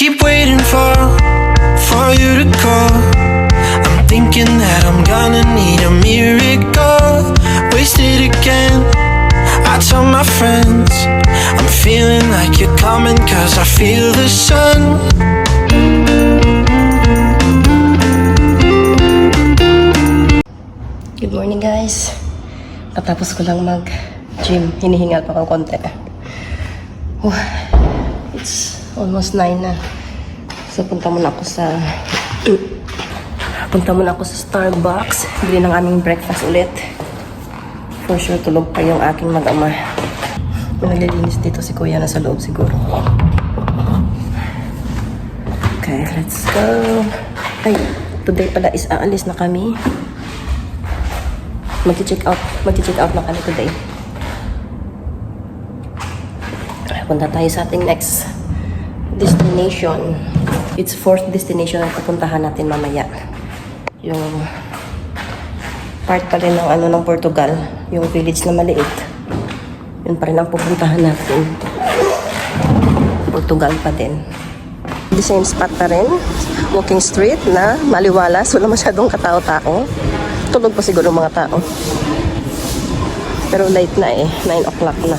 keep waiting for, for you to call. I'm thinking that I'm gonna need a miracle. Wasted again. I tell my friends, I'm feeling like you're coming cause I feel the sun. Good morning guys. Katapos ko lang mag-gym. Hinihingal pa ko konti. Almost 9 na. So punta muna ako sa... punta muna ako sa Starbucks. Bili ng aming breakfast ulit. For sure tulog pa yung aking mag-ama. Naglilinis dito si kuya na sa loob siguro. Okay, let's go. Ay, today pala is aalis na kami. Magti-check out, magti-check out na kami today. Punta tayo sa ating next destination. It's fourth destination ang pupuntahan natin mamaya. Yung part pa rin ng ano ng Portugal, yung village na maliit. Yun pa rin ang pupuntahan natin. Portugal pa din. The same spot pa rin. Walking street na maliwalas. Wala masyadong katao-tao. Tulog pa siguro mga tao. Pero late na eh. 9 o'clock na.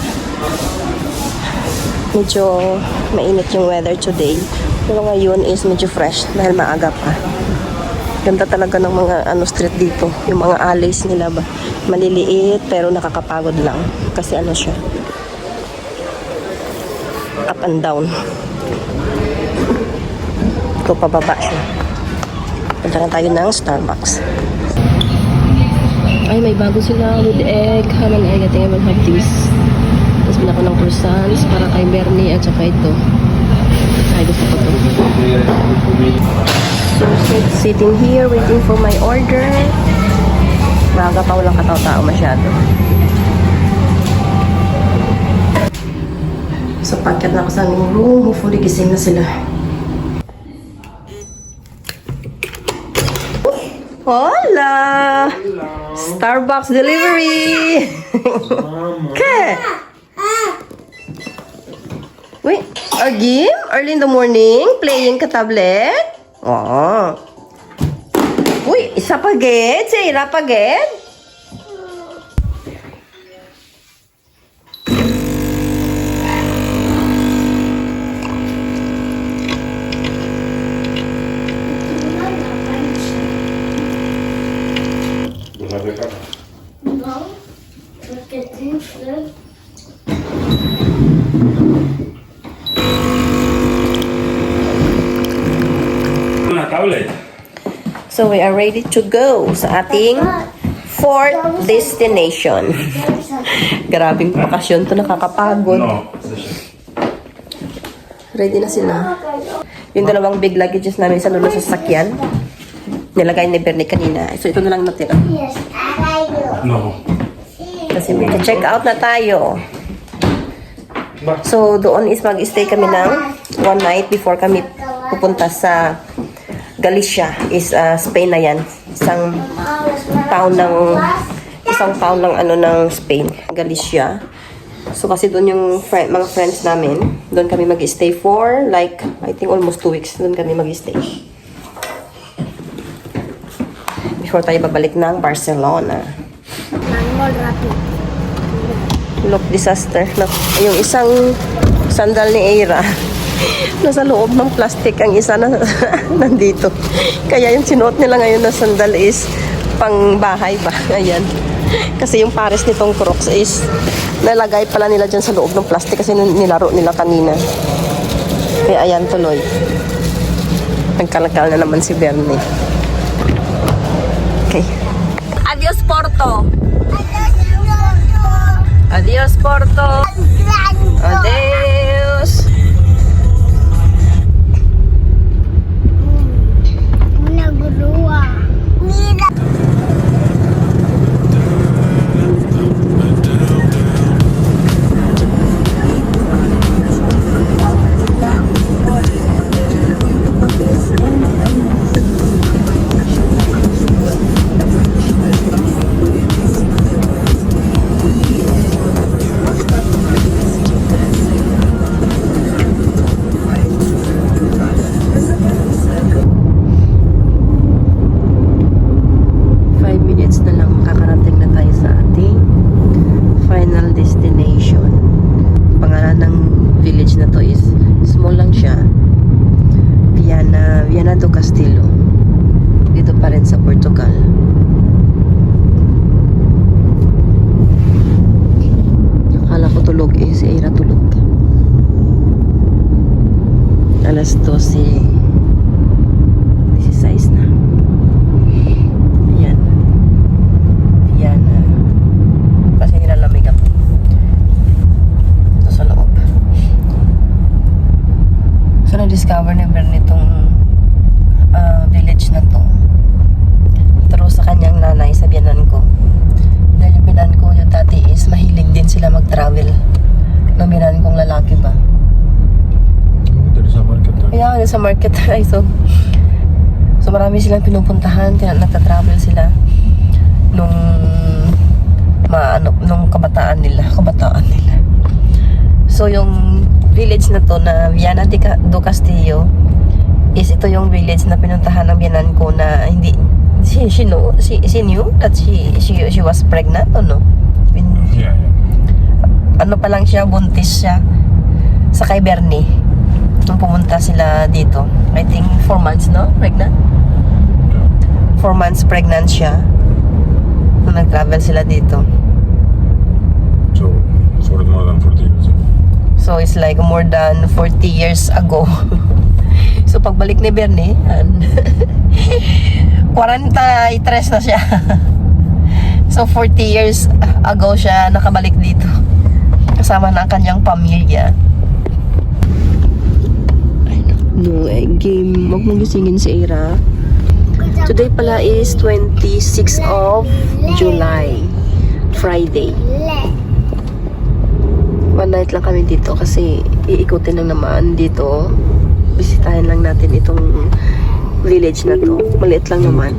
Medyo mainit yung weather today. Pero ngayon is medyo fresh dahil maaga pa. Ganda talaga ng mga ano street dito. Yung mga alleys nila ba. Maliliit pero nakakapagod lang. Kasi ano siya. Up and down. Ito pababa siya. Punta na tayo ng Starbucks. Ay, may bago sila with egg, ham and egg. I think I will have this. Bin ako ng croissants para kay Bernie at saka ito. Ay, gusto ko to. So, sit- sitting here, waiting for my order. Maaga pa walang katao-tao masyado. So, pagkat na ako sa aming room, hopefully gising na sila. Hola! Starbucks delivery! Okay. Wait, again? Early in the morning? Playing ka tablet? Oo. Uy, isa pa ged? Sira pa ged? No, porque tem que Tablet. So, we are ready to go sa ating fourth destination. Grabing bakasyon to, nakakapagod. No. Ready na sila. Yung dalawang big luggages namin sa lolo sa sakyan. Nilagay ni Bernie kanina. So, ito na lang natira. No. Kasi may check out na tayo. So, doon is mag-stay kami ng one night before kami pupunta sa Galicia. Is uh, Spain na yan. Isang town ng isang town ng ano ng Spain, Galicia. So kasi doon yung fri- mga friends namin, doon kami mag-stay for like I think almost two weeks doon kami mag-stay. Before tayo babalik ng Barcelona. Look disaster. No, yung isang sandal ni Aira, nasa loob ng plastic ang isa na nandito. Kaya yung sinuot nila ngayon na sandal is pang bahay ba? Ayan. Kasi yung pares nitong Crocs is nalagay pala nila dyan sa loob ng plastic kasi nil- nilaro nila kanina. Kaya ayan tuloy. Nagkalakal na naman si Bernie. Okay. Adios Porto! Adios Porto! Adeus! Tulog eh, si Ira tulog. Alas 12. 16 na. Ayan. Ayan. Kasi nilalamig ako. Ito sa loob. So, na-discover ni Bern itong ah, village na to. Pero sa kanyang nanay, sa ko. Dahil yung ko yung dati is mahilig din sila mag-travel. Ng biyanan kong lalaki ba? There is a market there. Kaya sa market ay so So marami silang pinupuntahan, nagta-travel sila nung maano nung kabataan nila, kabataan nila. So yung village na to na Viana de do Castillo is ito yung village na pinuntahan ng biyanan ko na hindi she, she know she, she knew that she, she she was pregnant o no? When- Yeah, yeah. Ano pa lang siya, buntis siya sa kay Bernie. Nung pumunta sila dito. I think 4 months, no? Pregnant? 4 months pregnant siya. Nung nag-travel sila dito. So, for more than 40 years. So, it's like more than 40 years ago. so, pagbalik ni Bernie, an- 43 na siya. so, 40 years ago siya nakabalik dito. Kasama ang kanyang pamilya. No, eh, game. Huwag mong gisingin si Ira. Today pala is 26 of July. Friday. One night lang kami dito kasi iikutin lang naman dito. Bisitahin lang natin itong village na to. Maliit lang naman.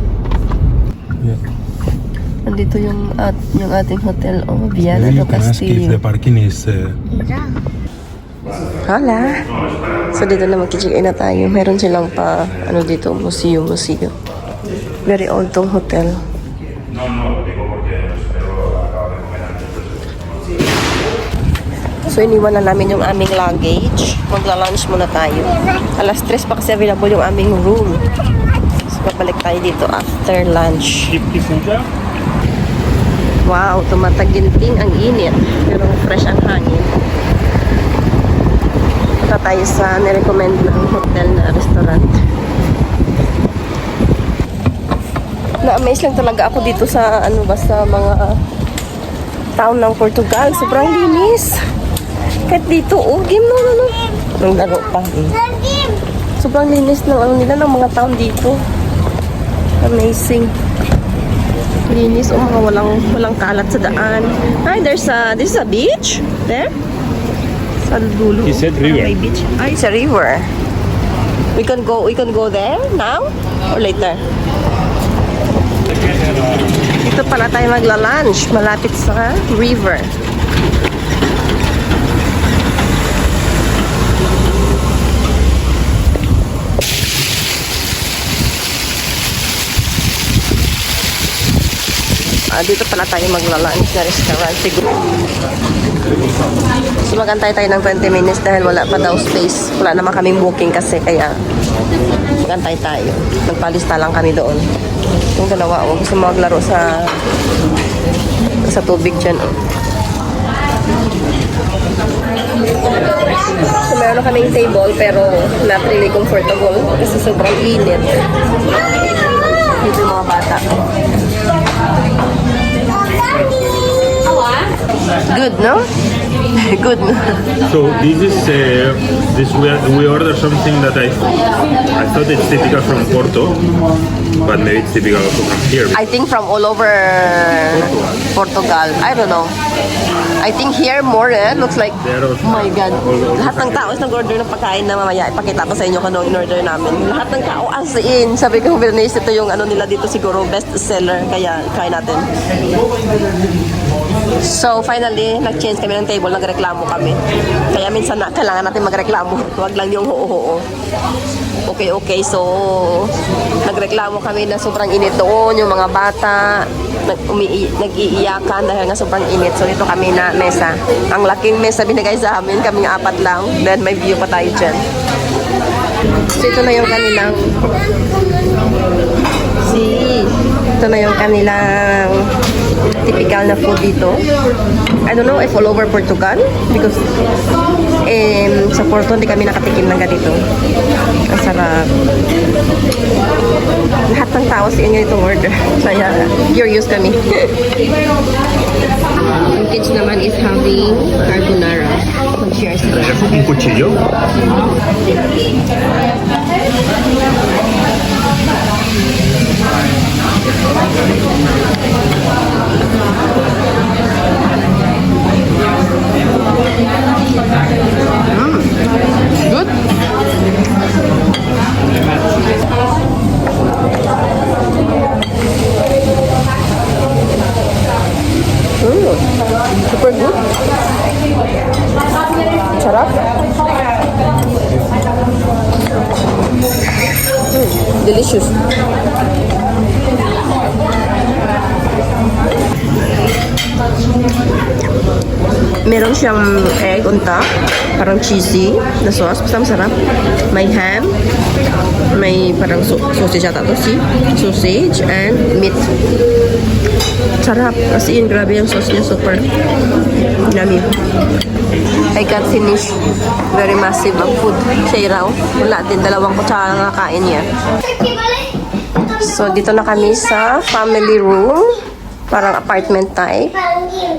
Nandito yung at yung ating hotel oh, Viana do Castillo. the parking is uh, Mira. Hala. So dito na magki-check-in na tayo. Meron silang pa ano dito, museum, museum. Very old tong hotel. So iniwan na namin yung aming luggage. Magla-lunch muna tayo. Alas 3 pa kasi available yung aming room. So babalik tayo dito after lunch. Wow, tumataginting ang init. Pero fresh ang hangin. Punta tayo sa nirecommend ng hotel na restaurant. Na-amaze lang talaga ako dito sa ano ba sa mga town ng Portugal. Sobrang linis. Kahit dito, oh, game no, no, no. Nung laro pa. Lagim. Sobrang linis ng ano nila ng mga town dito. Amazing. Linis o mga walang walang kalat sa daan. Ay, there's a this is a beach there. Sa dulo. He said oh, river. May beach. Ay, it's a river. We can go we can go there now or later. Dito pala tayo magla-lunch malapit sa river. Ah, dito pala tayo magla-lunch na restaurant siguro. So magantay tayo ng 20 minutes dahil wala pa daw space. Wala naman kaming booking kasi kaya magantay tayo. Nagpalista lang kami doon. Yung dalawa, huwag gusto maglaro sa sa tubig dyan. Oh. So meron kaming table pero not really comfortable kasi sobrang init. Dito yung mga bata. Good, no? Good? So this is uh, this we, we order something that I I thought it's typical from Porto, but maybe it's typical also from here. I think from all over Portugal. I don't know. I think here more eh. Looks like, my God. Lahat ng tao is nag-order ng pagkain na mamaya. Ipakita ko sa inyo kung ano in-order namin. Lahat ng tao as in. Sabi ko, Bernice, ito yung ano nila dito siguro best seller. Kaya try natin. So finally, nag-change kami ng table, nagreklamo kami. Kaya minsan na, kailangan natin magreklamo. Huwag lang yung hoo-hoo. Okay, okay. So, nagreklamo kami na sobrang init doon, yung mga bata, nag nag-iiyakan dahil nga sobrang init. So, dito kami na mesa. Ang laking mesa binigay sa amin, kaming apat lang. Then, may view pa tayo dyan. So ito na yung kanilang si ito na yung kanilang typical na food dito. I don't know if all over Portugal because um, sa Porto hindi kami nakatikim ng ganito. Ang sarap. Lahat ng tao sa inyo itong order. Kaya curious kami. Ang kids naman is having carbonara. Mag-share sila. Un cuchillo. Good. Meron siyang egg on top, parang cheesy na sauce, basta masarap. May ham, may parang so- sausage ata to, see? Sausage and meat. Sarap. As in, grabe yung sauce niya, super yummy. I got finished. Very massive ang food. Siya raw. Wala din, dalawang kutsara na nakain niya. So, dito na kami sa family room. Parang apartment type.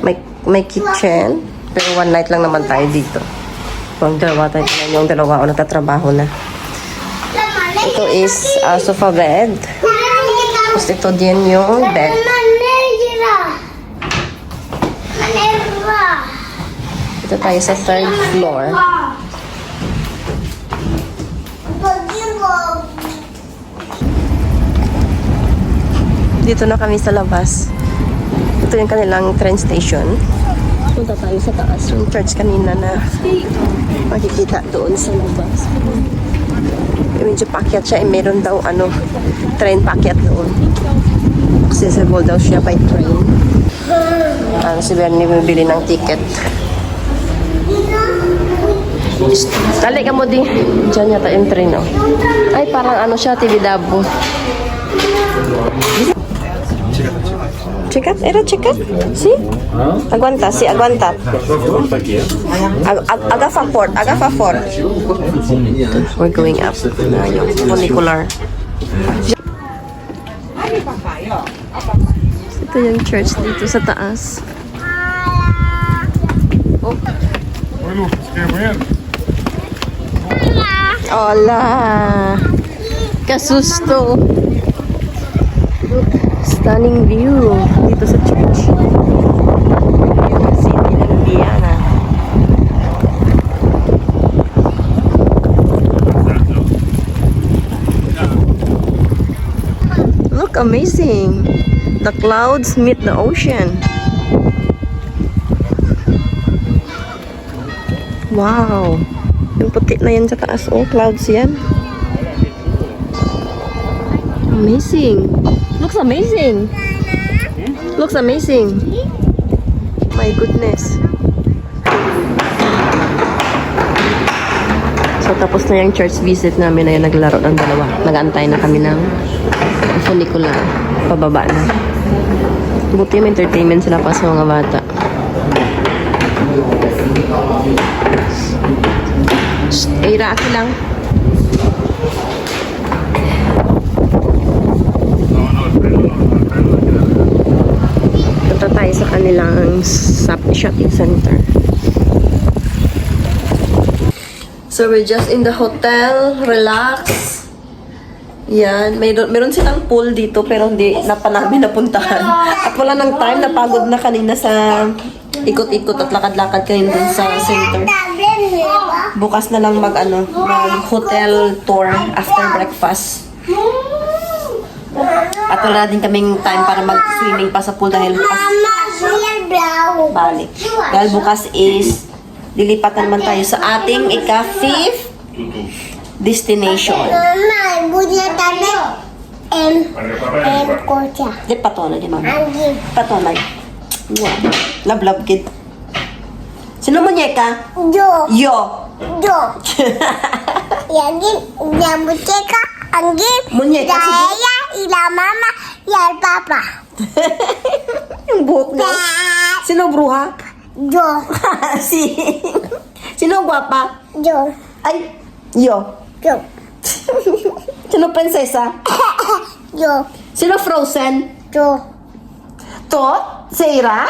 May, may kitchen. Pero one night lang naman tayo dito. Yung dalawa tayo, tingnan yung dalawa o nagtatrabaho na. Ito is uh, sofa bed. Tapos ito din yung bed. Ito tayo sa third floor. Dito na kami sa labas. Ito yung kanilang train station. Punta tayo sa taas. Yung church kanina na makikita doon sa labas. Yung medyo pakyat siya. Eh, meron daw ano, train pakyat doon. Accessible daw siya by train. Ano si Bernie bibili ng ticket. Dali ka mo di. Diyan yata yung train, oh. Ay, parang ano siya, Tibidabo. Check era check Si? Aguanta, si aguanta. Ag ag agafa fort, agafa fort. We're going up na yung funicular. Ito yung church dito sa taas. Oh. Hola! Kasusto! Stunning view dito sa church. Look, amazing! The clouds meet the ocean. Wow! Yung puti na yan sa taas. Oh, clouds yan. Amazing. Looks amazing. Looks amazing. My goodness. So, tapos na yung church visit namin na naglaro ng dalawa. Nag-antay na kami ng funicular. Pababa na. Buti may entertainment sila pa sa mga bata. Shh, Ira, aki lang. Punta tayo sa kanilang shop- shopping center. So we're just in the hotel, relax. Yan, mayroon, meron silang pool dito pero hindi na pa namin napuntahan. At wala nang time, napagod na kanina sa ikot-ikot at lakad-lakad kanina dun sa center. Bukas na lang mag ano, mag hotel tour after breakfast. At wala din kaming time para mag-swimming pa sa pool dahil bukas. Balik. Dahil bukas is dilipat naman tayo sa ating ika-fifth destination. Mama, bunya tanda M M kota. Di patonay mama. Patonay. Wow. Love love kid. Sino mo niya ka? Yo. Yo. Yo. Yagin, yang ka. Anggit. Munyeka. Daya, ila mama, ya papa. yung buhok niya. Sino bruha? Yo, si... Sino gwapa? yo, Ay, yo. yo, Sino prinsesa? yo, Sino frozen? yo, To? Seira?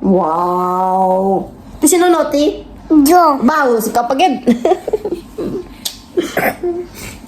Wow! Di sino noti? yo. Bao, si Kapagid.